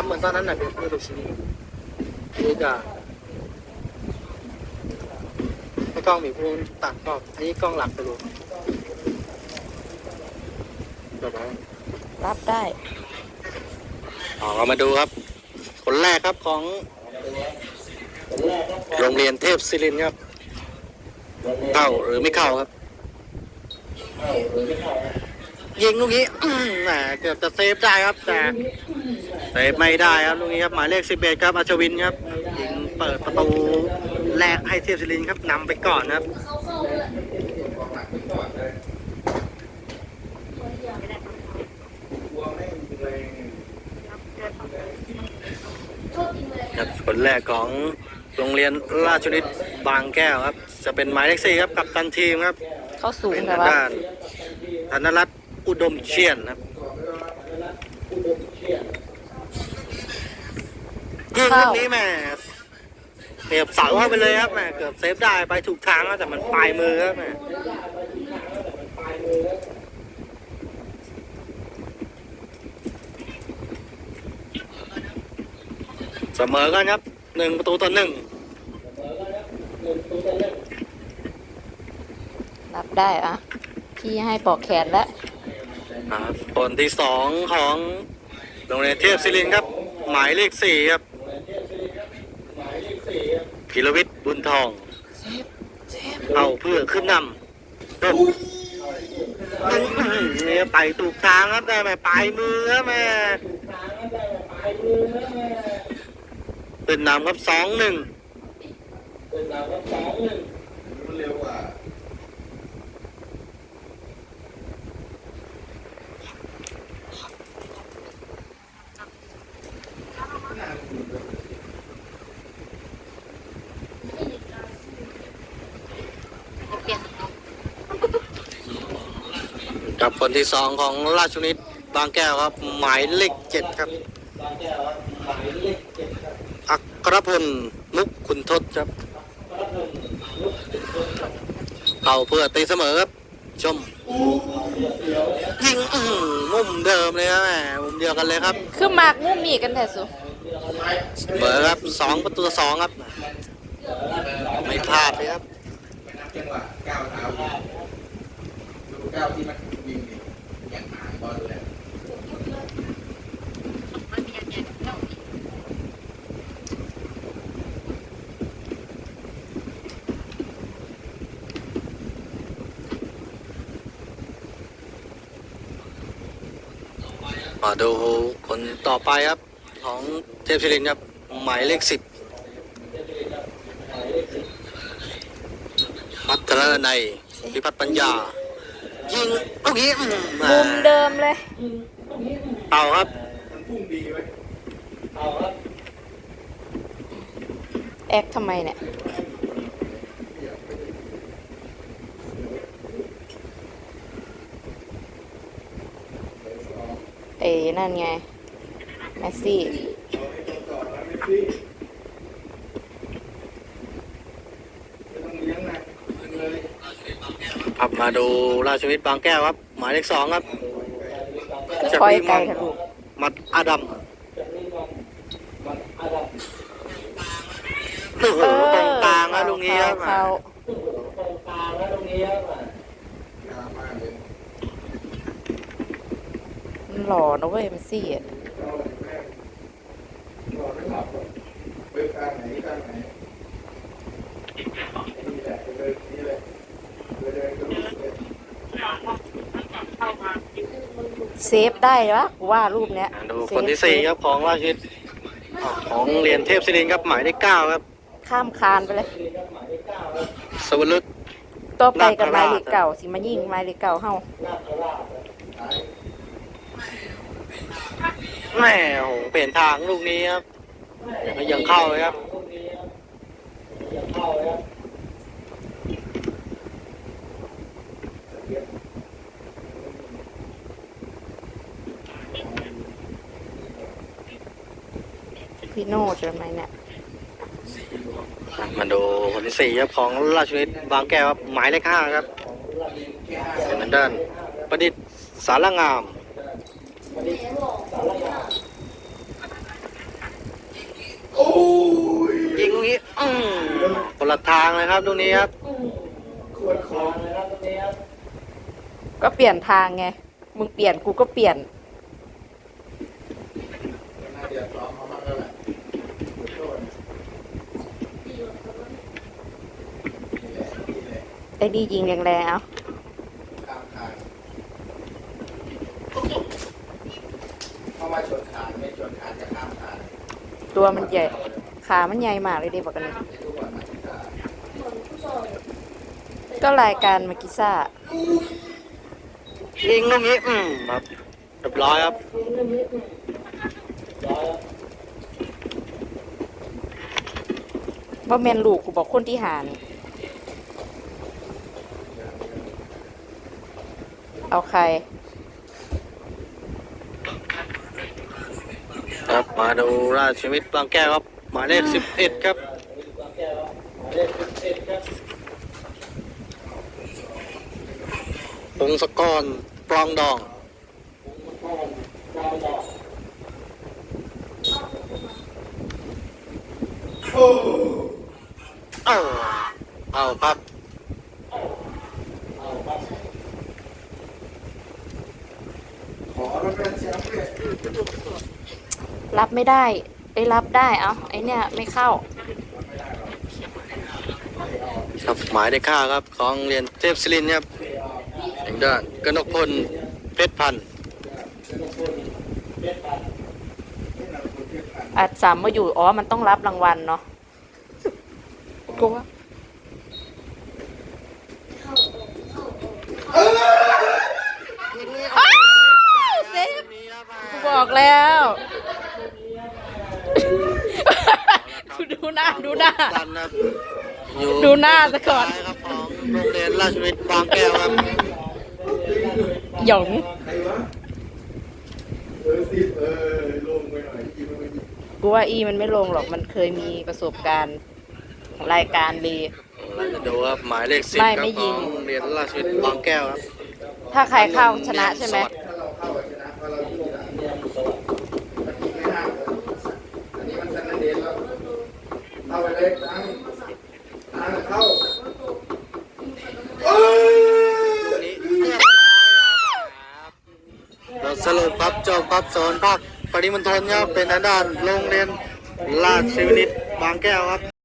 ทำเหมือนตอนนั้นน่ะเดี๋ยวดูชิ้นอันนี้จะให้กล้องมีพูนตัดกล้องอันนี้กล้องหลักไปดูเดี๋ยวนะรับได้ อ๋อเรามาดูครับ คนแรกครับของโรงเรียนเทพศิรินทร์ครับ เข้าหรือไม่เข้าครับ ยิงลูกนี้อื้อแหมเกือบจะเซฟได้ครับ แต่เซฟไม่ได้ครับลูกนี้ครับหมายเลข 11 ครับอัชวินครับยิงเปิดประตูแรกให้เทพศิรินทร์ครับนำไปก่อนครับ ครับคนแรกของโรงเรียนราชนิตบางแก้วครับ จะเป็นหมายเลขสี่ครับกับตันทีมครับ เขาสูงเป็นแต่ทางว่า ด้านธนรัตน์ อุดมเชียนครับยิงลูกนี้แหม่เสียบเสาเข้าไปเลยครับแหม่เกือบเซฟได้ไปถูกทางแล้วแต่มันปลายมือครับแหม่เสมอกันครับหนึ่งประตูต่อหนึ่งรับได้อะพี่ให้ปอกแขนแล้ว ครับคนที่สองของโรงเรียนเทพศิรินทร์ครับ หมายเลขสี่ครับพิรวิทย์บุญทองเอาเพื่อขึ้นนำครับเนี่ยไปถูกทางครับแต่แม่ปลายมือครับแม่ขึ้นนำครับสองหนึ่ง กับคนที่สองของราชนิตบางแก้วครับ หมายเลขเจ็ดครับอัครพลมุกคุณทศครับเข้าเพื่อตีเสมอครับชมยิงอื้อหือมุมเดิมเลยครับแหมมุมเดียวกันเลยครับ คือมากมุมมีกันแต่สุเสมอครับสองประตูต่อสองครับ ไม่พลาดเลยครับจังหวะก้าวเท้าดูก้าวที่มันิงนี่อย่างหายบอลเลยมาดูคนต่อไปครับ ของเทพศิรินครับ หมายเลขสิบพัฒนาในพิพัฒน์ปัญญา ยิงลูกนี้อื้อหือมุมเดิมเลย เอาครับมันพุ่งดีไว้แอคทำไมเนี่ย เอ้นั่นไง แมสซี่ ต่อแล้วไม่ฟรีไม่ต้องเลี้ยงนะยิงเลย ครับมาดูราชวิทย์บางแก้วครับ หมายเลขสองครับคือคอยไกลทะลุมัดอาดัมโอ้โหตรงกลางนะลูกนี้ครับเข้ายาวมากเลยมันหล่อนะเว้ยแมสซี่อะเอาเลยแม่นอนไม่หลับหรอกเบิกข้างไหนข้างไหนนี่แหละไปเลยนี่แหละไปเลยก็รู้เลย เซฟได้ปะกูว่ารูปเนี้ยดูเซคนที่สี่ครับของราชวิทย์ของเหรียญเทพศิรินทร์ครับหมายเลขเก้าครับ ข้ามคานไปเลยสวรุตต่อไปกับนาคราชไม้เหล็กเก่าสิมายิงไม้เหล็กเก่าเฮาแม่โอ้โหเปลี่ยนทางลูกนี้ครับแต่ก็ยังเข้าเลยครับ พี่โน่ใช่ไหมเนี่ยมาดูคนที่สี่ครับของราชวิทย์บางแก้วครับหมายเลขห้าครับเป็นทางด้านประดิษฐ์สารงามยิงลูกนี้อืมคนละทางเลยครับลูกรับขวดของเลยครับตรงนี้ครับก็เปลี่ยนทางไง มึงเปลี่ยนกูก็เปลี่ยน น่าจะซ้อมมาบ้างแล้วแหละโทษนี่แหละนี่แหละ ไอ้ดียิงแรงๆเอาข้ามทางเข้ามาชนคานไม่ชนคานจะข้ามคานตัวมันใหญ่ ขามันใหญ่มากเลยเด็บอกกันนี้ในทุกวันมาที่ตาก็รายการมากิซ่ายิงลูกนี้อืมครับเรียบร้อยครับว่าแมนลูกกูบอกคนที่หาร เอาใครครับมาดูราชวิทย์บางแก้วครับหมายเลขสิบเอ็ดครับพงศกรปรองดองโอ้เอ้าเอาครับ ขอ รถเป็นแชมป์เลยรับไม่ได้ไอ้ยรับได้เอาไอ้เนี่ยไม่เข้า ครับหมายเลขห้าครับของเรียนเทพศิรินทร์ครับทางด้านกนกพลเพชรพันธ์อัดสามมาอยู่อ๋อมันต้องรับรางวัลเนาะกูว่า เซฟ กูบ อกแล้วกูดูหน้าดูหน้า ดันครับอยู่ดูหน้าซะก่อน ท้ายครับของโรงเรียนราชวิทย์บางแก้วครับหยงใครวะเออสิเออลงไปหน่อยอีกมันกูว่าอีมันไม่ลงหรอกมันเคยมีประสบการณ์รายการดี เราจะดูครับหมายเลขสิบไม่ครับไม่ขยิอง งโรงเรียนราชวิทย์บางแก้วครับถ้าใครเข้าชนะใช่ไหมถ้าเร เข้าไปเล็กตังตังเข้าเราสรุปครับจบครับสอนภาคปริมณฑลเนี่ยเป็นทางด้านโรงเรียนราชวินิตบางแก้วครับ